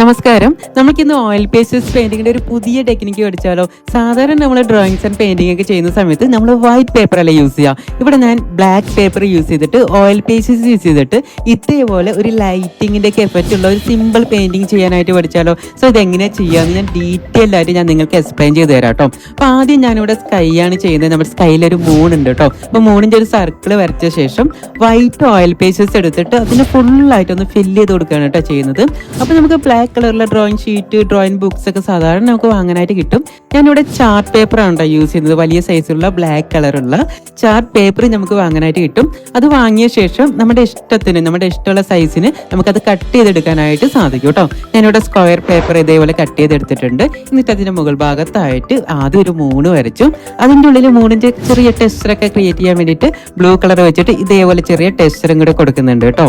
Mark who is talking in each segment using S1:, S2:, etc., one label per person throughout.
S1: നമസ്കാരം. നമുക്കിന്ന് oil pastes പെയിന്റിങ്ങിന്റെ ഒരു പുതിയ ടെക്നിക്ക് പഠിച്ചാലോ? സാധാരണ നമ്മൾ ഡ്രോയിങ്സ് ആൻഡ് പെയിന്റിംഗ് ഒക്കെ ചെയ്യുന്ന സമയത്ത് നമ്മൾ വൈറ്റ് പേപ്പർ അല്ല യൂസ് ചെയ്യുക ഇവിടെ ഞാൻ ബ്ലാക്ക് പേപ്പർ യൂസ് ചെയ്തിട്ട് ഓയിൽ പേസ്റ്റസ് യൂസ് ചെയ്തിട്ട് ഇതേപോലെ ഒരു ലൈറ്റിങ്ങിന്റെ ഒക്കെ എഫക്റ്റ് ഉള്ള ഒരു സിമ്പിൾ പെയിന്റിംഗ് ചെയ്യാനായിട്ട് പഠിച്ചാലോ? സോ ഇത് എങ്ങനെയാ ചെയ്യാന്ന് ഞാൻ ഡീറ്റെയിൽ ആയിട്ട് ഞാൻ നിങ്ങൾക്ക് എക്സ്പ്ലെയിൻ ചെയ്ത് തരാം കേട്ടോ അപ്പൊ ആദ്യം ഞാനിവിടെ സ്കൈ ആണ് ചെയ്യുന്നത്. നമ്മുടെ സ്കൈയിൽ ഒരു മൂൺ ഉണ്ട് കേട്ടോ അപ്പൊ മൂണിന്റെ ഒരു സർക്കിൾ വരച്ച ശേഷം വൈറ്റ് ഓയിൽ പേസ്റ്റസ് എടുത്തിട്ട് അതിന് ഫുള്ളായിട്ട് ഒന്ന് ഫില്ല് ചെയ്ത് കൊടുക്കുകയാണ് കേട്ടോ ചെയ്യുന്നത്. അപ്പൊ നമുക്ക് ബ്ലാക്ക് കളറിലെ ഡ്രോയിങ് ഷീറ്റ് ഡ്രോയിങ് ബുക്സ് ഒക്കെ സാധാരണ നമുക്ക് വാങ്ങാനായിട്ട് കിട്ടും. ഞാനിവിടെ ചാർട്ട് പേപ്പർ ആണ് കേട്ടോ യൂസ് ചെയ്യുന്നത്. വലിയ സൈസിലുള്ള ബ്ലാക്ക് കളറുള്ള ചാർട്ട് പേപ്പർ നമുക്ക് വാങ്ങാനായിട്ട് കിട്ടും. അത് വാങ്ങിയ ശേഷം നമ്മുടെ ഇഷ്ടത്തിന് നമ്മുടെ ഇഷ്ടമുള്ള സൈസിന് നമുക്കത് കട്ട് ചെയ്തെടുക്കാനായിട്ട് സാധിക്കും കേട്ടോ ഞാനിവിടെ സ്ക്വയർ പേപ്പർ ഇതേപോലെ കട്ട് ചെയ്തെടുത്തിട്ടുണ്ട്. എന്നിട്ട് അതിന്റെ മുകൾ ഭാഗത്തായിട്ട് ആദ്യം ഒരു മൂണ് വരച്ചു. അതിന്റെ ഉള്ളിൽ മൂണിന്റെ ചെറിയ ടെക്സ്ചറൊക്കെ ക്രിയേറ്റ് ചെയ്യാൻ വേണ്ടിയിട്ട് ബ്ലൂ കളർ വെച്ചിട്ട് ഇതേപോലെ ചെറിയ ടെസ്റ്ററും കൂടെ കൊടുക്കുന്നുണ്ട് കേട്ടോ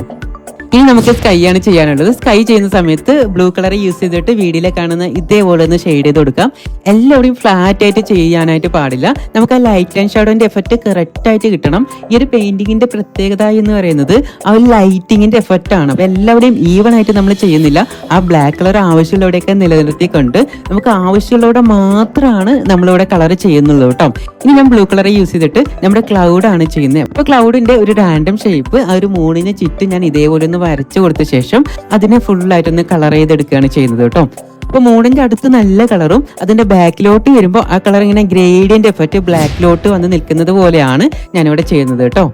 S1: ഇനി നമുക്ക് സ്കൈ ആണ് ചെയ്യാനുള്ളത്. സ്കൈ ചെയ്യുന്ന സമയത്ത് ബ്ലൂ കളർ യൂസ് ചെയ്തിട്ട് വീഡിയോയിൽ കാണുന്ന ഇതേപോലെ ഒന്ന് ഷെയ്ഡ് ചെയ്ത് കൊടുക്കാം. എല്ലാവരും ഫ്ലാറ്റ് ആയിട്ട് ചെയ്യാനായിട്ട് പാടില്ല. നമുക്ക് ആ ലൈറ്റ് ആൻഡ് ഷാഡോന്റെ എഫക്റ്റ് കറക്റ്റ് ആയിട്ട് കിട്ടണം. ഈ ഒരു പെയിന്റിങ്ങിന്റെ പ്രത്യേകത എന്ന് പറയുന്നത് ആ ഒരു ലൈറ്റിങ്ങിന്റെ എഫക്റ്റ് ആണ്. അപ്പൊ എല്ലാവരുടെയും ഈവൺ ആയിട്ട് നമ്മൾ ചെയ്യുന്നില്ല. ആ ബ്ലാക്ക് കളർ ആവശ്യമുള്ളവിടെയൊക്കെ നിലനിർത്തിക്കൊണ്ട് നമുക്ക് ആവശ്യമുള്ളവിടെ മാത്രമാണ് നമ്മളിവിടെ കളർ ചെയ്യുന്നുള്ളൂ കേട്ടോ. ഇനി ഞാൻ ബ്ലൂ കളർ യൂസ് ചെയ്തിട്ട് നമ്മുടെ ക്ലൗഡ് ആണ് ചെയ്യുന്നത്. അപ്പൊ ക്ലൗഡിന്റെ ഒരു റാൻഡം ഷേപ്പ് ആ ഒരു മൂണിന് ചുറ്റും ഞാൻ ഇതേപോലെ ഒന്ന് വരച്ചു കൊടുത്ത ശേഷം അതിനെ ഫുള്ളായിട്ടൊന്ന് കളർ ചെയ്തെടുക്കുകയാണ് ചെയ്യുന്നത് കേട്ടോ. അപ്പൊ മൂണിന്റെ അടുത്ത് നല്ല കളറും അതിന്റെ ബാക്കിലോട്ട് വരുമ്പോൾ ആ കളർ ഇങ്ങനെ ഗ്രേഡിയന്റ് എഫക്റ്റ് ബ്ലാക്കിലോട്ട് വന്ന് നിൽക്കുന്നത് പോലെയാണ് ഞാനിവിടെ ചെയ്യുന്നത് കേട്ടോ.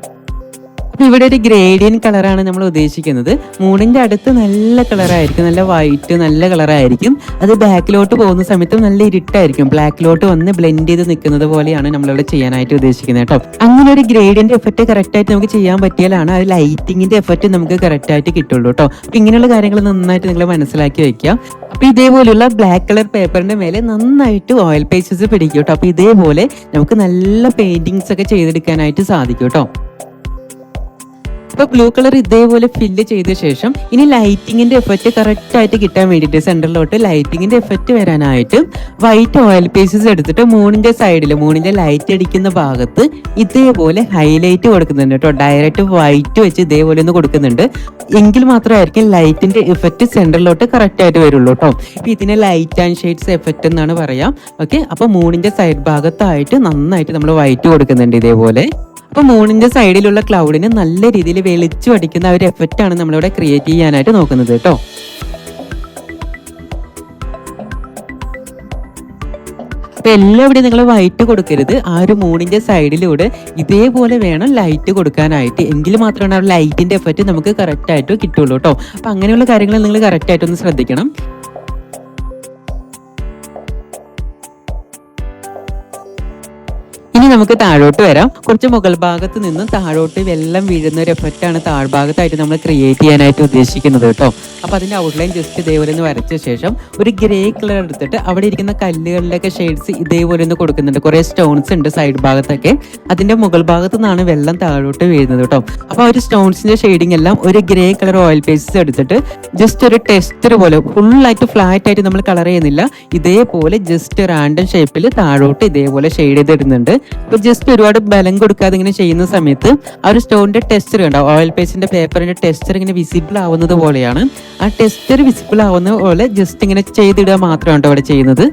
S1: അപ്പൊ ഇവിടെ ഒരു ഗ്രേഡിയൻ കളറാണ് നമ്മൾ ഉദ്ദേശിക്കുന്നത്. മൂണിന്റെ അടുത്ത് നല്ല കളറായിരിക്കും നല്ല വൈറ്റ് നല്ല കളറായിരിക്കും അത് ബാക്കിലോട്ട് പോകുന്ന സമയത്തും നല്ല ഇരുട്ടായിരിക്കും. ബ്ലാക്കിലോട്ട് വന്ന് ബ്ലെൻഡ് ചെയ്ത് നിൽക്കുന്നത് പോലെയാണ് നമ്മളിവിടെ ചെയ്യാനായിട്ട് ഉദ്ദേശിക്കുന്നത് കേട്ടോ. അങ്ങനെ ഒരു ഗ്രേഡിയന്റ് എഫക്റ്റ് കറക്റ്റ് ആയിട്ട് നമുക്ക് ചെയ്യാൻ പറ്റിയാലാണ് ആ ലൈറ്റിങ്ങിന്റെ എഫക്റ്റ് നമുക്ക് കറക്റ്റ് ആയിട്ട് കിട്ടുള്ളൂ കേട്ടോ. അപ്പൊ ഇങ്ങനെയുള്ള കാര്യങ്ങൾ നന്നായിട്ട് നിങ്ങൾ മനസ്സിലാക്കി വെക്കുക. അപ്പൊ ഇതേപോലെയുള്ള ബ്ലാക്ക് കളർ പേപ്പറിന്റെ മേലെ നന്നായിട്ട് ഓയിൽ പേസ്റ്റേഴ്സ് പിടിക്കും കേട്ടോ. അപ്പൊ ഇതേപോലെ നമുക്ക് നല്ല പെയിന്റിങ്സ് ഒക്കെ ചെയ്തെടുക്കാനായിട്ട് സാധിക്കും കേട്ടോ. ഇപ്പൊ ബ്ലൂ കളർ ഇതേപോലെ ഫില്ല് ചെയ്ത ശേഷം ഇനി ലൈറ്റിങ്ങിന്റെ എഫക്റ്റ് കറക്റ്റ് ആയിട്ട് കിട്ടാൻ വേണ്ടിയിട്ട് സെന്ററിലോട്ട് ലൈറ്റിങ്ങിന്റെ എഫക്റ്റ് വരാനായിട്ട് വൈറ്റ് ഓയിൽ പീസസ് എടുത്തിട്ട് മൂണിന്റെ സൈഡിൽ മൂണിന്റെ ലൈറ്റ് അടിക്കുന്ന ഭാഗത്ത് ഇതേപോലെ ഹൈലൈറ്റ് കൊടുക്കുന്നുണ്ട് കേട്ടോ. ഡയറക്റ്റ് വൈറ്റ് വെച്ച് ഇതേപോലെ ഒന്ന് കൊടുക്കുന്നുണ്ട്. എങ്കിൽ മാത്രമായിരിക്കും ലൈറ്റിന്റെ എഫക്റ്റ് സെന്ററിലോട്ട് കറക്റ്റ് ആയിട്ട് വരുള്ളൂ കേട്ടോ. ഇപ്പൊ ഇതിനെ ലൈറ്റ് ആൻഡ് ഷെയ്ഡ്സ് എഫക്റ്റ് എന്നാണ് പറയാം. ഓക്കെ അപ്പൊ മൂണിന്റെ സൈഡ് ഭാഗത്തായിട്ട് നന്നായിട്ട് നമ്മൾ വൈറ്റ് കൊടുക്കുന്നുണ്ട് ഇതേപോലെ. അപ്പൊ മൂണിന്റെ സൈഡിലുള്ള ക്ലൗഡിന് നല്ല രീതിയിൽ വെളിച്ചു അടിക്കുന്ന ഒരു എഫക്റ്റ് ആണ് നമ്മളിവിടെ ക്രിയേറ്റ് ചെയ്യാനായിട്ട് നോക്കുന്നത് കേട്ടോ. അപ്പൊ എല്ലാവിടെയും നിങ്ങൾ വൈറ്റ് കൊടുക്കരുത്. ആ ഒരു മൂണിന്റെ സൈഡിലൂടെ ഇതേപോലെ വേണം ലൈറ്റ് കൊടുക്കാനായിട്ട്. എങ്കിൽ മാത്രമാണ് ആ ലൈറ്റിന്റെ എഫക്റ്റ് നമുക്ക് കറക്റ്റ് ആയിട്ട് കിട്ടുള്ളൂ കേട്ടോ. അപ്പൊ അങ്ങനെയുള്ള കാര്യങ്ങൾ നിങ്ങൾ കറക്റ്റ് ആയിട്ടൊന്ന് ശ്രദ്ധിക്കണം. നമുക്ക് താഴോട്ട് വരാം. കുറച്ച് മുകൾ ഭാഗത്ത് നിന്നും താഴോട്ട് വെള്ളം വീഴുന്ന ഒരു എഫക്റ്റ് ആണ് താഴ്ഭാഗത്തായിട്ട് നമ്മൾ ക്രിയേറ്റ് ചെയ്യാനായിട്ട് ഉദ്ദേശിക്കുന്നത് കേട്ടോ. അപ്പൊ അതിന്റെ ഔട്ട്ലൈൻ ജസ്റ്റ് ഇതേപോലെ ഒന്ന് വരച്ച ശേഷം ഒരു ഗ്രേ കളർ എടുത്തിട്ട് അവിടെ ഇരിക്കുന്ന കല്ലുകളിലൊക്കെ ഷെയ്ഡ്സ് ഇതേപോലെ ഒന്ന് കൊടുക്കുന്നുണ്ട്. കുറെ സ്റ്റോൺസ് ഉണ്ട് സൈഡ് ഭാഗത്തൊക്കെ. അതിന്റെ മുകൾ ഭാഗത്തു നിന്നാണ് വെള്ളം താഴോട്ട് വീഴുന്നത് കേട്ടോ. അപ്പൊ ആ ഒരു സ്റ്റോൺസിന്റെ ഷെയ്ഡിങ് എല്ലാം ഒരു ഗ്രേ കളർ ഓയിൽ പേസ്റ്റ് എടുത്തിട്ട് ജസ്റ്റ് ഒരു ടെസ്റ്റർ പോലെ ഫുള്ളായിട്ട് ഫ്ലാറ്റ് ആയിട്ട് നമ്മൾ കളർ ചെയ്യുന്നില്ല. ഇതേപോലെ ജസ്റ്റ് റാൻഡം ഷേപ്പിൽ താഴോട്ട് ഇതേപോലെ ഷെയ്ഡ് ചെയ്തിടുന്നുണ്ട്. അപ്പൊ ജസ്റ്റ് ഒരുപാട് ബലം കൊടുക്കാതെ ഇങ്ങനെ ചെയ്യുന്ന സമയത്ത് ആ ഒരു സ്റ്റോണിന്റെ ടെസ്റ്റർ ഉണ്ടാവും ഓയിൽ പേസ്റ്റിന്റെ പേപ്പറിന്റെ ടെസ്റ്റർ ഇങ്ങനെ വിസിബിൾ ആവുന്നത് പോലെയാണ്. ആ ടെസ്റ്റർ വിസിബിൾ ആവുന്ന പോലെ ജസ്റ്റ് ഇങ്ങനെ ചെയ്തിടുക മാത്രമാണ് അവിടെ ചെയ്യുന്നത്.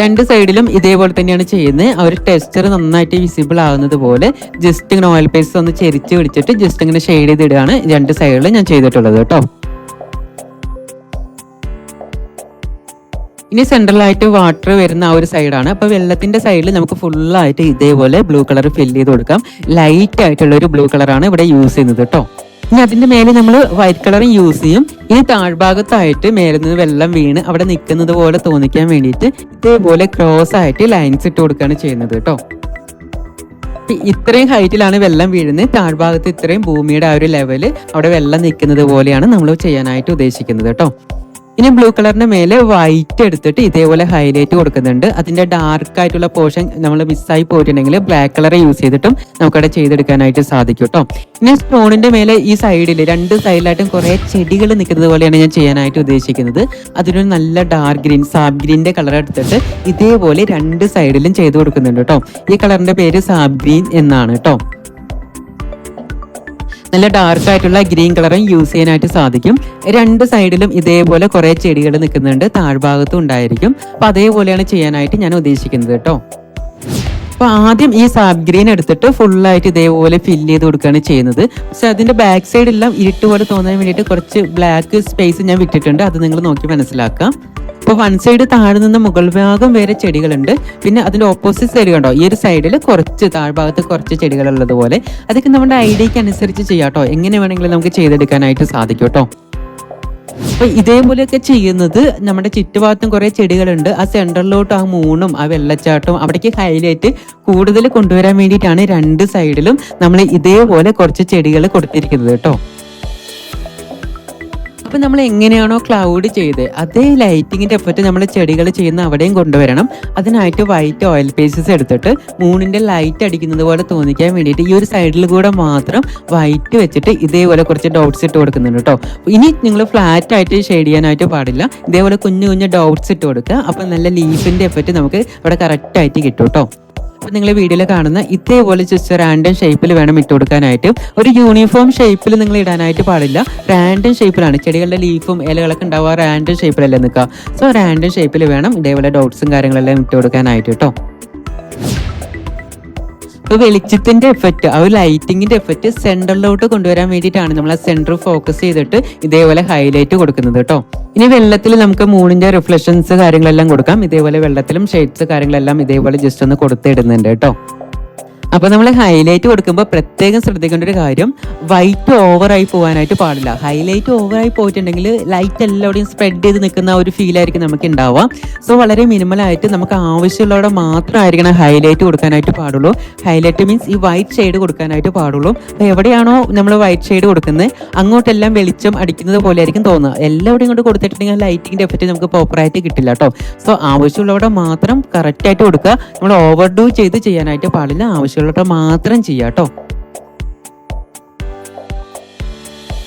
S1: രണ്ട് സൈഡിലും ഇതേപോലെ തന്നെയാണ് ചെയ്യുന്നത്. ആ ഒരു ടെക്സ്ചർ നന്നായിട്ട് വിസിബിൾ ആകുന്നത് പോലെ ജസ്റ്റ് ഇങ്ങനെ ഓയിൽ പേസ്റ്റ് ഒന്ന് ചെരിച്ച് പിടിച്ചിട്ട് ജസ്റ്റ് ഇങ്ങനെ ഷെയ്ഡ് ചെയ്തിടുകയാണ് രണ്ട് സൈഡിലും ഞാൻ ചെയ്തിട്ടുള്ളത് കേട്ടോ. ഇനി സെൻട്രലായിട്ട് വാട്ടർ വരുന്ന ആ ഒരു സൈഡാണ് അപ്പൊ വെള്ളത്തിന്റെ സൈഡിൽ നമുക്ക് ഫുള്ളായിട്ട് ഇതേപോലെ ബ്ലൂ കളർ ഫില്ല് ചെയ്ത് കൊടുക്കാം. ലൈറ്റ് ആയിട്ടുള്ള ഒരു ബ്ലൂ കളറാണ് ഇവിടെ യൂസ് ചെയ്യുന്നത് കേട്ടോ ഇനി അതിന്റെ മേലെ നമ്മൾ വൈറ്റ് കളറും യൂസ് ചെയ്യും. ഇനി താഴ്ഭാഗത്തായിട്ട് മേലെ നിന്ന് വെള്ളം വീണ് അവിടെ നിൽക്കുന്നത് പോലെ തോന്നിക്കാൻ വേണ്ടിയിട്ട് ഇതേപോലെ ക്രോസ് ആയിട്ട് ലൈൻസ് ഇട്ട് കൊടുക്കുകയാണ് ചെയ്യുന്നത് കേട്ടോ ഇത്രയും ഹൈറ്റിലാണ് വെള്ളം വീഴുന്നത്. താഴ്ഭാഗത്ത് ഇത്രയും ഭൂമിയുടെ ആ ഒരു ലെവൽ അവിടെ വെള്ളം നിൽക്കുന്നത് പോലെയാണ് നമ്മൾ ചെയ്യാനായിട്ട് ഉദ്ദേശിക്കുന്നത് കേട്ടോ ഇനി ബ്ലൂ കളറിന്റെ മേലെ വൈറ്റ് എടുത്തിട്ട് ഇതേപോലെ ഹൈലൈറ്റ് കൊടുക്കുന്നുണ്ട്. അതിന്റെ ഡാർക്ക് ആയിട്ടുള്ള പോർഷൻ നമ്മൾ മിസ്സായി പോയിട്ടുണ്ടെങ്കിൽ ബ്ലാക്ക് കളർ യൂസ് ചെയ്തിട്ടും നമുക്കവിടെ ചെയ്തെടുക്കാനായിട്ട് സാധിക്കും കേട്ടോ ഇനി സ്റ്റോണിന്റെ മേലെ ഈ സൈഡിൽ രണ്ട് സൈഡിലായിട്ടും കുറെ ചെടികൾ നിൽക്കുന്നത് പോലെയാണ് ഞാൻ ചെയ്യാനായിട്ട് ഉദ്ദേശിക്കുന്നത്. അതിനൊരു നല്ല ഡാർക്ക് ഗ്രീൻ സാബ് ഗ്രീന്റെ കളർ എടുത്തിട്ട് ഇതേപോലെ രണ്ട് സൈഡിലും ചെയ്ത് കൊടുക്കുന്നുണ്ട് കേട്ടോ ഈ കളറിന്റെ പേര് സാബ് ഗ്രീൻ എന്നാണ് കേട്ടോ നല്ല ഡാർക്ക് ആയിട്ടുള്ള ഗ്രീൻ കളറും യൂസ് ചെയ്യാനായിട്ട് സാധിക്കും. രണ്ട് സൈഡിലും ഇതേപോലെ കുറെ ചെടികൾ നിൽക്കുന്നുണ്ട് താഴ്ഭാഗത്തും ഉണ്ടായിരിക്കും. അപ്പൊ അതേപോലെയാണ് ചെയ്യാനായിട്ട് ഞാൻ ഉദ്ദേശിക്കുന്നത് കേട്ടോ. അപ്പൊ ആദ്യം ഈ സാബ് ഗ്രീൻ എടുത്തിട്ട് ഫുള്ളായിട്ട് ഇതേപോലെ ഫില്ല് ചെയ്ത് കൊടുക്കുകയാണ് ചെയ്യുന്നത്. പക്ഷെ അതിന്റെ ബാക്ക് സൈഡ് എല്ലാം ഇരുട്ട് പോലെ തോന്നാൻ വേണ്ടിയിട്ട് കുറച്ച് ബ്ലാക്ക് സ്പേസ് ഞാൻ വിട്ടിട്ടുണ്ട്. അത് നിങ്ങൾ നോക്കി മനസ്സിലാക്കാം. അപ്പോൾ വൺ സൈഡ് താഴെ നിന്ന് മുകൾ ഭാഗം വരെ ചെടികളുണ്ട്. പിന്നെ അതിന്റെ ഓപ്പോസിറ്റ് സൈഡ് കണ്ടോ? ഈ ഒരു സൈഡിൽ കുറച്ച് താഴ്ഭാഗത്ത് കുറച്ച് ചെടികൾ ഉള്ളതുപോലെ അതൊക്കെ നമ്മുടെ ഐഡിയക്ക് അനുസരിച്ച് ചെയ്യാം കേട്ടോ എങ്ങനെ വേണമെങ്കിലും നമുക്ക് ചെയ്തെടുക്കാനായിട്ട് സാധിക്കും കേട്ടോ അപ്പൊ ഇതേപോലെയൊക്കെ ചെയ്യുന്നത് നമ്മുടെ ചുറ്റുഭാഗത്തും കുറെ ചെടികളുണ്ട്. ആ സെന്ററിലോട്ട് ആ മൂണും ആ വെള്ളച്ചാട്ടവും അവിടേക്ക് ഹൈലൈറ്റ് കൂടുതൽ കൊണ്ടുവരാൻ വേണ്ടിയിട്ടാണ് രണ്ട് സൈഡിലും നമ്മൾ ഇതേപോലെ കുറച്ച് ചെടികൾ കൊടുത്തിരിക്കുന്നത് കേട്ടോ. അപ്പൊ നമ്മൾ എങ്ങനെയാണോ ക്ലൗഡ് ചെയ്ത് അതേ ലൈറ്റിങ്ങിന്റെ എഫക്റ്റ് നമ്മൾ ചെടികൾ ചെയ്യുന്ന അവിടെയും കൊണ്ടുവരണം. അതിനായിട്ട് വൈറ്റ് ഓയിൽ പേസസ് എടുത്തിട്ട് മൂണിന്റെ ലൈറ്റ് അടിക്കുന്നത് പോലെ തോന്നിക്കാൻ വേണ്ടിയിട്ട് ഈ ഒരു സൈഡിൽ കൂടെ മാത്രം വൈറ്റ് വെച്ചിട്ട് ഇതേപോലെ കുറച്ച് ഡൗട്ട്സ് ഇട്ട് കൊടുക്കുന്നുണ്ട് കേട്ടോ ഇനി നിങ്ങൾ ഫ്ലാറ്റ് ആയിട്ട് ഷെയ്ഡ് ചെയ്യാനായിട്ട് പാടില്ല. ഇതേപോലെ കുഞ്ഞു കുഞ്ഞു ഡൗട്ട്സ് ഇട്ട് കൊടുക്കുക. അപ്പോൾ നല്ല ലീഫിന്റെ എഫക്റ്റ് നമുക്ക് ഇവിടെ കറക്റ്റായിട്ട് കിട്ടും കേട്ടോ അപ്പൊ നിങ്ങൾ വീഡിയോയിൽ കാണുന്ന ഇതേപോലെ ജസ്റ്റ് റാൻഡം ഷേപ്പിൽ വേണം ഇട്ട് കൊടുക്കാനായിട്ട്. ഒരു യൂണിഫോം ഷേപ്പിൽ നിങ്ങൾ ഇടാനായിട്ട് പാടില്ല. റാൻഡം ഷേപ്പിലാണ് ചെടികളുടെ ലീഫും ഇലകളൊക്കെ ഉണ്ടാവുക റാൻഡം ഷേപ്പിലല്ലേ നിൽക്കുക. സോ റാൻഡം ഷേപ്പിൽ വേണം ഇതേപോലെ ഡോട്ട്സും കാര്യങ്ങളെല്ലാം ഇട്ട് കൊടുക്കാനായിട്ട് കേട്ടോ. ഇപ്പൊ വെളിച്ചത്തിന്റെ എഫക്റ്റ് ആ ഒരു ലൈറ്റിങ്ങിന്റെ എഫക്റ്റ് സെന്ററിലോട്ട് കൊണ്ടുവരാൻ വേണ്ടിയിട്ടാണ് നമ്മൾ ആ സെന്റർ ഫോക്കസ് ചെയ്തിട്ട് ഇതേപോലെ ഹൈലൈറ്റ് കൊടുക്കുന്നത് കേട്ടോ. ഇനി വെള്ളത്തിൽ നമുക്ക് മൂണിന്റെ റിഫ്ലക്ഷൻസ് കാര്യങ്ങളെല്ലാം കൊടുക്കാം. ഇതേപോലെ വെള്ളത്തിലും ഷെയ്ഡ്സ് കാര്യങ്ങളെല്ലാം ഇതേപോലെ ജസ്റ്റ് ഒന്ന് കൊടുത്തിടുന്നുണ്ട് കേട്ടോ. അപ്പൊ നമ്മൾ ഹൈലൈറ്റ് കൊടുക്കുമ്പോൾ പ്രത്യേകം ശ്രദ്ധിക്കേണ്ട ഒരു കാര്യം വൈറ്റ് ഓവറായി പോകാനായിട്ട് പാടില്ല. ഹൈലൈറ്റ് ഓവറായി പോയിട്ടുണ്ടെങ്കിൽ ലൈറ്റ് എല്ലാവരുടെയും സ്പ്രെഡ് ചെയ്ത് നിൽക്കുന്ന ഒരു ഫീൽ ആയിരിക്കും നമുക്ക് ഉണ്ടാവുക സോ വളരെ മിനിമലായിട്ട് നമുക്ക് ആവശ്യമുള്ളവിടെ മാത്രമായിരിക്കണം ഹൈലൈറ്റ് കൊടുക്കാനായിട്ട് പാടുള്ളൂ. ഹൈലൈറ്റ് മീൻസ് ഈ വൈറ്റ് ഷെയ്ഡ് കൊടുക്കാനായിട്ട് പാടുള്ളൂ. അപ്പൊ എവിടെയാണോ നമ്മൾ വൈറ്റ് ഷെയ്ഡ് കൊടുക്കുന്നത് അങ്ങോട്ടെല്ലാം വെളിച്ചം അടിക്കുന്നത് പോലെ ആയിരിക്കും തോന്നുക. എല്ലാവിടെയും കൊണ്ട് കൊടുത്തിട്ടുണ്ടെങ്കിൽ ലൈറ്റിങ്ങിന്റെ എഫക്റ്റ് നമുക്ക് പ്രോപ്പറായിട്ട് കിട്ടില്ല കേട്ടോ സോ ആവശ്യമുള്ളവിടെ മാത്രം കറക്റ്റ് ആയിട്ട് കൊടുക്കുക. നമ്മൾ ഓവർ ഡൂ ചെയ്ത് ചെയ്യാനായിട്ട് പാടില്ല. ആവശ്യമുള്ളവിടെ മാത്രം ചെയ്യാട്ടോ.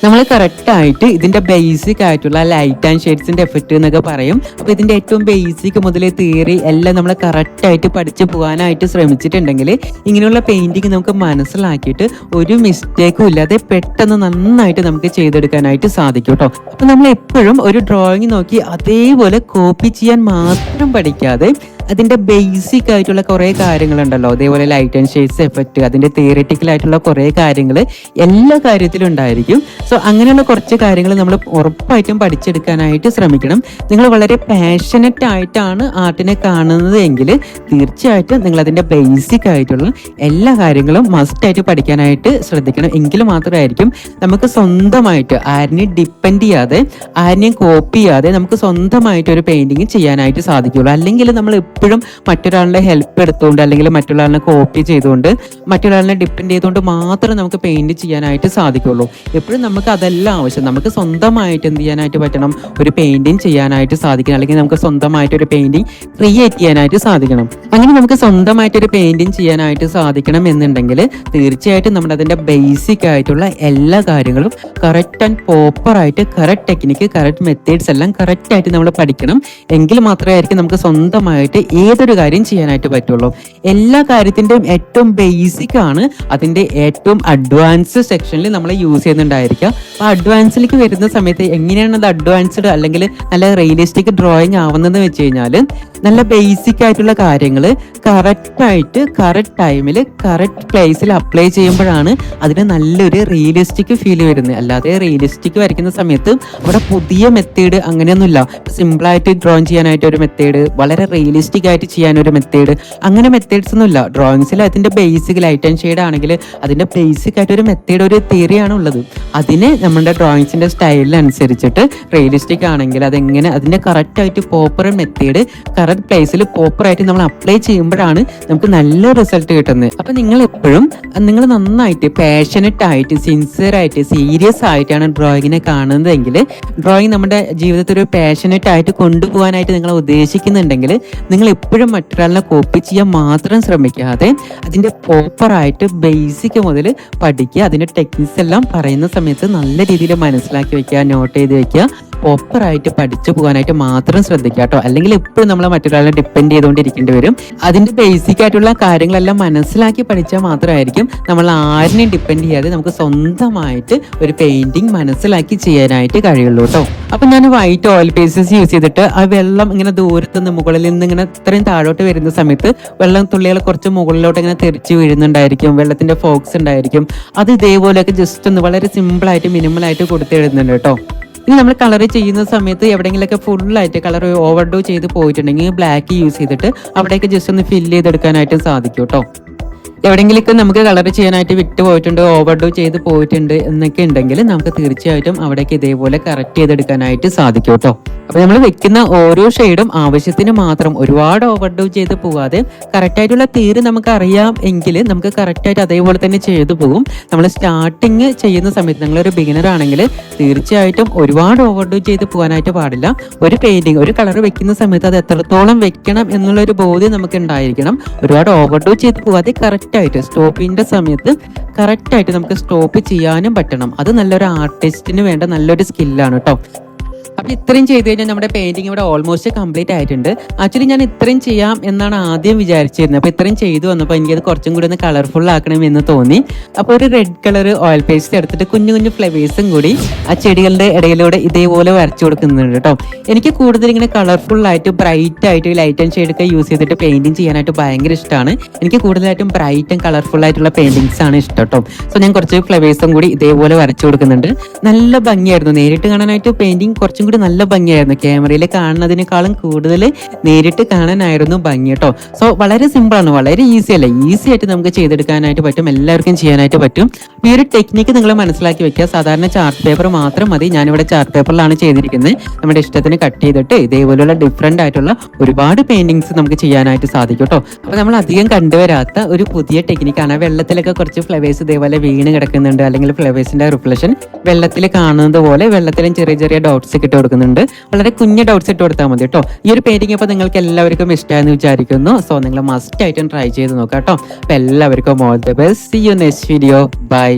S1: നമ്മൾ കറക്റ്റായിട്ട് ഇതിന്റെ ബേസിക് ആയിട്ടുള്ള ലൈറ്റ് ആൻഡ് ഷെയ്ഡ്സിന്റെ എഫക്റ്റ് എന്നൊക്കെ പറയും. അപ്പോൾ ഇതിന്റെ ഏറ്റവും ബേസിക് മുതൽ തിയറി എല്ലാം നമ്മൾ കറക്റ്റായിട്ട് പഠിച്ചു പോകാനായിട്ട് ശ്രമിച്ചിട്ടുണ്ടെങ്കിൽ ഇങ്ങനെയുള്ള പെയിന്റിങ് നമുക്ക് മനസ്സിലാക്കിയിട്ട് ഒരു മിസ്റ്റേക്കും ഇല്ലാതെ പെട്ടെന്ന് നന്നായിട്ട് നമുക്ക് ചെയ്തെടുക്കാനായിട്ട് സാധിക്കും കേട്ടോ അപ്പോൾ നമ്മൾ എപ്പോഴും ഒരു ഡ്രോയിങ് നോക്കി അതേപോലെ കോപ്പി ചെയ്യാൻ മാത്രം പഠിക്കാതെ അതിന്റെ ബേസിക് ആയിട്ടുള്ള കുറെ കാര്യങ്ങളുണ്ടല്ലോ. അതേപോലെ ലൈറ്റ് ആൻഡ് ഷെയ്ഡ്സ് എഫക്റ്റ് അതിന്റെ തിയറിറ്റിക്കൽ ആയിട്ടുള്ള കുറെ കാര്യങ്ങൾ എല്ലാ കാര്യത്തിലും ഉണ്ടായിരിക്കും. സോ അങ്ങനെയുള്ള കുറച്ച് കാര്യങ്ങൾ നമ്മൾ ഉറപ്പായിട്ടും പഠിച്ചെടുക്കാനായിട്ട് ശ്രമിക്കണം. നിങ്ങൾ വളരെ പാഷനറ്റ് ആയിട്ടാണ് ആർട്ടിനെ കാണുന്നത് എങ്കിൽ തീർച്ചയായിട്ടും നിങ്ങൾ അതിന്റെ ബേസിക് ആയിട്ടുള്ള എല്ലാ കാര്യങ്ങളും മസ്റ്റ് ആയിട്ട് പഠിക്കാനായിട്ട് ശ്രദ്ധിക്കണം. എങ്കിൽ മാത്രമായിരിക്കും നമുക്ക് സ്വന്തമായിട്ട് ആരിനെയും ഡിപ്പെൻഡ് ചെയ്യാതെ ആരിനെയും കോപ്പി ചെയ്യാതെ നമുക്ക് സ്വന്തമായിട്ട് ഒരു പെയിന്റിങ് ചെയ്യാനായിട്ട് സാധിക്കുള്ളൂ അല്ലെങ്കിൽ നമ്മൾ എപ്പോഴും മറ്റൊരാളുടെ ഹെൽപ്പ് എടുത്തുകൊണ്ട് അല്ലെങ്കിൽ മറ്റൊരാളിനെ കോപ്പി ചെയ്തുകൊണ്ട് മറ്റൊരാളിനെ ഡിപ്പെൻഡ് ചെയ്തുകൊണ്ട് മാത്രം നമുക്ക് പെയിന്റ് ചെയ്യാനായിട്ട് സാധിക്കുള്ളൂ. എപ്പോഴും നമുക്ക് അതെല്ലാം ആവശ്യം. നമുക്ക് സ്വന്തമായിട്ട് എന്ത് ചെയ്യാനായിട്ട് പറ്റണം? ഒരു പെയിന്റിങ് ചെയ്യാനായിട്ട് സാധിക്കണം. അല്ലെങ്കിൽ നമുക്ക് സ്വന്തമായിട്ട് ഒരു പെയിന്റിങ് ക്രിയേറ്റ് ചെയ്യാനായിട്ട് സാധിക്കണം. അങ്ങനെ നമുക്ക് സ്വന്തമായിട്ട് ഒരു പെയിന്റിങ് ചെയ്യാനായിട്ട് സാധിക്കണം എന്നുണ്ടെങ്കിൽ തീർച്ചയായിട്ടും നമ്മൾ അതിന്റെ ബേസിക് ആയിട്ടുള്ള എല്ലാ കാര്യങ്ങളും കറക്റ്റ് ആൻഡ് പ്രോപ്പറായിട്ട് കറക്റ്റ് ടെക്നിക്ക് കറക്റ്റ് മെത്തേഡ്സ് എല്ലാം കറക്റ്റായിട്ട് നമ്മൾ പഠിക്കണം. എങ്കിൽ മാത്രമായിരിക്കും നമുക്ക് സ്വന്തമായിട്ട് ഏതൊരു കാര്യം ചെയ്യാനായിട്ട് പറ്റുള്ളൂ. എല്ലാ കാര്യത്തിന്റെയും ഏറ്റവും ബേസിക് ആണ് അതിന്റെ ഏറ്റവും അഡ്വാൻസ് സെക്ഷനിൽ നമ്മൾ യൂസ് ചെയ്യുന്നുണ്ടായിരിക്കുക. അപ്പോൾ അഡ്വാൻസിലേക്ക് വരുന്ന സമയത്ത് എങ്ങനെയാണ് അത് അഡ്വാൻസ്ഡ് അല്ലെങ്കിൽ നല്ല റിയലിസ്റ്റിക് ഡ്രോയിങ് ആവുന്നതെന്ന് വെച്ച് കഴിഞ്ഞാൽ നല്ല ബേസിക് ആയിട്ടുള്ള കാര്യങ്ങൾ കറക്റ്റായിട്ട് കറക്റ്റ് ടൈമിൽ കറക്റ്റ് പ്ലേസിൽ അപ്ലൈ ചെയ്യുമ്പോഴാണ് അതിന് നല്ലൊരു റിയലിസ്റ്റിക് ഫീൽ വരുന്നത്. അല്ലാതെ റിയലിസ്റ്റിക് വരയ്ക്കുന്ന സമയത്ത് അവിടെ പുതിയ മെത്തേഡ് അങ്ങനെയൊന്നുമില്ല. സിമ്പിളായിട്ട് ഡ്രോയിങ് ചെയ്യാനായിട്ട് ഒരു മെത്തേഡ് വളരെ റിയലിസ്റ്റിക് ആയിട്ട് ചെയ്യാൻ ഒരു മെത്തേഡ് അങ്ങനെ മെത്തേഡ്സ് ഒന്നുമില്ല. ഡ്രോയിങ്സിൽ അതിന്റെ ബേസിക് ലൈറ്റ് ആൻഡ് ഷെയ്ഡ് ആണെങ്കിൽ അതിന്റെ ബേസിക് ആയിട്ട് ഒരു മെത്തേഡ് ഒരു തിയറിയാണ് ഉള്ളത്. അതിനെ നമ്മുടെ ഡ്രോയിങ്സിന്റെ സ്റ്റൈലിനനുസരിച്ചിട്ട് റിയലിസ്റ്റിക് ആണെങ്കിൽ അതെങ്ങനെ അതിന്റെ കറക്റ്റായിട്ട് പ്രോപ്പർ മെത്തേഡ് കറക്റ്റ് പ്ലേസിൽ കോപ്പറായിട്ട് നമ്മൾ അപ്ലൈ ചെയ്യുമ്പോഴാണ് നമുക്ക് നല്ല റിസൾട്ട് കിട്ടുന്നത്. അപ്പൊ നിങ്ങൾ എപ്പോഴും നിങ്ങൾ നന്നായിട്ട് പാഷനറ്റ് ആയിട്ട് സിൻസിയർ ആയിട്ട് സീരിയസ് ആയിട്ടാണ് ഡ്രോയിങ്ങിനെ കാണുന്നതെങ്കിൽ ഡ്രോയിങ് നമ്മുടെ ജീവിതത്തിൽ ഒരു പാഷനറ്റ് ആയിട്ട് കൊണ്ടുപോകാനായിട്ട് നിങ്ങൾ ഉദ്ദേശിക്കുന്നുണ്ടെങ്കിൽ നിങ്ങൾ എപ്പോഴും മറ്റൊരാളിനെ കോപ്പി ചെയ്യാൻ മാത്രം ശ്രമിക്കാതെ അതിന്റെ പ്രോപ്പറായിട്ട് ബേസിക് മുതൽ പഠിക്കുക അതിന്റെ ടെക്നിക്സ് എല്ലാം പറയുന്ന സമയത്ത് നല്ല രീതിയിൽ മനസ്സിലാക്കി വെക്കുക നോട്ട് ചെയ്ത് വെക്കുക പ്രോപ്പറായിട്ട് പഠിച്ചു പോകാനായിട്ട് മാത്രം ശ്രദ്ധിക്കുക കേട്ടോ. അല്ലെങ്കിൽ എപ്പോഴും നമ്മൾ മറ്റൊരാളെ ഡിപ്പെൻഡ് ചെയ്തുകൊണ്ടിരിക്കേണ്ടി വരും. അതിന്റെ ബേസിക് ആയിട്ടുള്ള കാര്യങ്ങളെല്ലാം മനസ്സിലാക്കി പഠിച്ചാൽ മാത്രമായിരിക്കും നമ്മൾ ആരിനെയും ഡിപ്പെൻഡ് ചെയ്യാതെ നമുക്ക് സ്വന്തമായിട്ട് ഒരു പെയിന്റിങ് മനസ്സിലാക്കി ചെയ്യാനായിട്ട് കഴിയുള്ളൂ കേട്ടോ അപ്പൊ ഞാൻ വൈറ്റ് ഓയിൽ പേസസ് യൂസ് ചെയ്തിട്ട് ആ വെള്ളം ഇങ്ങനെ ദൂരത്ത് നിന്ന് മുകളിൽ നിന്ന് ഇങ്ങനെ ഇത്രയും താഴോട്ട് വരുന്ന സമയത്ത് വെള്ളം തുള്ളികൾ കുറച്ച് മുകളിലോട്ട് ഇങ്ങനെ തെറിച്ച് വീഴുന്നുണ്ടായിരിക്കും. വെള്ളത്തിന്റെ ഫോക്സ് ഉണ്ടായിരിക്കും. അത് ഇതേപോലെയൊക്കെ ജസ്റ്റ് ഒന്ന് വളരെ സിമ്പിൾ ആയിട്ട് മിനിമൽ ആയിട്ട് കൊടുത്തെഴുതുന്നുണ്ട് കേട്ടോ ഇനി നമ്മൾ കളർ ചെയ്യുന്ന സമയത്ത് എവിടെയെങ്കിലൊക്കെ ഫുള്ളായിട്ട് കളർ ഓവർഡോ ചെയ്ത് പോയിട്ടുണ്ടെങ്കിൽ ബ്ലാക്ക് യൂസ് ചെയ്തിട്ട് അവിടെയൊക്കെ ജസ്റ്റ് ഒന്ന് ഫില്ല് ചെയ്തെടുക്കാനായിട്ട് സാധിക്കും കേട്ടോ എവിടെയെങ്കിലൊക്കെ നമുക്ക് കളർ ചെയ്യാനായിട്ട് വിട്ട് പോയിട്ടുണ്ട് ഓവർ ഡോ ചെയ്ത് പോയിട്ടുണ്ട് എന്നൊക്കെ ഉണ്ടെങ്കിൽ നമുക്ക് തീർച്ചയായിട്ടും അവിടേക്ക് ഇതേപോലെ കറക്റ്റ് ചെയ്തെടുക്കാനായിട്ട് സാധിക്കും കേട്ടോ അപ്പൊ നമ്മൾ വെക്കുന്ന ഓരോ ഷെയ്ഡും ആവശ്യത്തിന് മാത്രം ഒരുപാട് ഓവർ ഡോ ചെയ്ത് പോവാതെ കറക്റ്റ് ആയിട്ടുള്ള തീര് നമുക്ക് അറിയാം എങ്കിൽ നമുക്ക് കറക്റ്റ് ആയിട്ട് അതേപോലെ തന്നെ ചെയ്തു പോകും നമ്മൾ സ്റ്റാർട്ടിങ് ചെയ്യുന്ന സമയത്ത് നിങ്ങളൊരു ബിഗിനർ ആണെങ്കിൽ തീർച്ചയായിട്ടും ഒരുപാട് ഓവർ ഡോ ചെയ്ത് പോകാനായിട്ട് പാടില്ല. ഒരു പെയിന്റിങ് ഒരു കളർ വെക്കുന്ന സമയത്ത് അത് എത്രത്തോളം വെക്കണം എന്നുള്ളൊരു ബോധ്യം നമുക്ക് ഉണ്ടായിരിക്കണം. ഒരുപാട് ഓവർ ഡോ ചെയ്ത് പോകാതെ കറക്റ്റ് ആയിട്ട് സ്റ്റോപ്പിന്റെ സമയത്ത് കറക്റ്റ് ആയിട്ട് നമുക്ക് സ്റ്റോപ്പ് ചെയ്യാനും പറ്റണം. അത് നല്ലൊരു ആർട്ടിസ്റ്റിന് വേണ്ട നല്ലൊരു സ്കില്ലാണ് കേട്ടോ അപ്പൊ ഇത്രയും ചെയ്ത് കഴിഞ്ഞാൽ നമ്മുടെ പെയിന്റിംഗ് ഇവിടെ ഓൾമോസ്റ്റ് കംപ്ലീറ്റ് ആയിട്ടുണ്ട്. ആക്ച്വലി ഞാൻ ഇത്രയും ചെയ്യാം എന്നാണ് ആദ്യം വിചാരിച്ചിരുന്നത്. അപ്പോൾ ഇത്രയും ചെയ്തു വന്നപ്പോൾ എനിക്കത് കുറച്ചും കൂടി ഒന്ന് കളർഫുൾ ആക്കണം എന്ന് തോന്നി. അപ്പോൾ ഒരു റെഡ് കളർ ഓയിൽ പേസ്റ്റ് എടുത്തിട്ട് കുഞ്ഞു കുഞ്ഞു ഫ്ലവേഴ്സും കൂടി ആ ചെടികളുടെ ഇടയിലൂടെ ഇതേപോലെ വരച്ചു കൊടുക്കുന്നുണ്ട് കേട്ടോ. എനിക്ക് കൂടുതൽ ഇങ്ങനെ കളർഫുൾ ആയിട്ട് ബ്രൈറ്റ് ആയിട്ട് ലൈറ്റ് ആൻഡ് ഷെയ്ഡൊക്കെ യൂസ് ചെയ്തിട്ട് പെയിന്റിങ് ചെയ്യാനായിട്ട് ഭയങ്കര ഇഷ്ടമാണ്. എനിക്ക് കൂടുതലായിട്ടും ബ്രൈറ്റും കളർഫുൾ ആയിട്ടുള്ള പെയിന്റിങ്സ് ആണ് ഇഷ്ടം കേട്ടോ. സോ ഞാൻ കുറച്ച് ഫ്ലവേഴ്സും കൂടി ഇതേപോലെ വരച്ചു കൊടുക്കുന്നുണ്ട്. നല്ല ഭംഗിയായിരുന്നു. നേരിട്ട് കാണാനായിട്ട് പെയിന്റിങ് കുറച്ചും കൂടി നല്ല ഭംഗിയായിരുന്നു. ക്യാമറയിൽ കാണുന്നതിനേക്കാളും കൂടുതൽ നേരിട്ട് കാണാനായിരുന്നു ഭംഗി കേട്ടോ. സോ വളരെ സിമ്പിളാണ് വളരെ ഈസി അല്ല? ഈസി ആയിട്ട് നമുക്ക് ചെയ്തെടുക്കാനായിട്ട് പറ്റും. എല്ലാവർക്കും ചെയ്യാനായിട്ട് പറ്റും. ഈ ഒരു ടെക്നിക്ക് നിങ്ങൾ മനസ്സിലാക്കി വെക്കുക. സാധാരണ ചാർട്ട് പേപ്പർ മാത്രം മതി. ഞാനിവിടെ ചാർട്ട് പേപ്പറിലാണ് ചെയ്തിരിക്കുന്നത്. നമ്മുടെ ഇഷ്ടത്തിന് കട്ട് ചെയ്തിട്ട് ഇതേപോലെയുള്ള ഡിഫറെന്റ് ആയിട്ടുള്ള ഒരുപാട് പെയിന്റിങ്സ് നമുക്ക് ചെയ്യാനായിട്ട് സാധിക്കും കേട്ടോ. അപ്പോൾ നമ്മൾ അധികം കണ്ടുവരാത്ത ഒരു പുതിയ ടെക്നിക്കാണ് വെള്ളത്തിലൊക്കെ കുറച്ച് ഫ്ലവേഴ്സ് ഇതേപോലെ വീണ് കിടക്കുന്നുണ്ട്. അല്ലെങ്കിൽ ഫ്ലവേഴ്സിന്റെ റിഫ്ലക്ഷൻ വെള്ളത്തിൽ കാണുന്നത് പോലെ വെള്ളത്തിലും ചെറിയ ചെറിയ ഡോട്ട്സ് ഇട്ട് കൊടുക്കുന്നുണ്ട്. വളരെ കുഞ്ഞ് ഡൗട്ട്സ് ഇട്ട് കൊടുത്താൽ മതി കേട്ടോ ഈ ഒരു പെയിന്റിംഗ് അപ്പോൾ നിങ്ങൾക്ക് എല്ലാവർക്കും ഇഷ്ടമായെന്ന് വിചാരിക്കുന്നു. സോ നിങ്ങൾ മസ്റ്റ് ആയിട്ടും ട്രൈ ചെയ്ത് നോക്കാം കേട്ടോ അപ്പോൾ എല്ലാവർക്കും all the best see you next video bye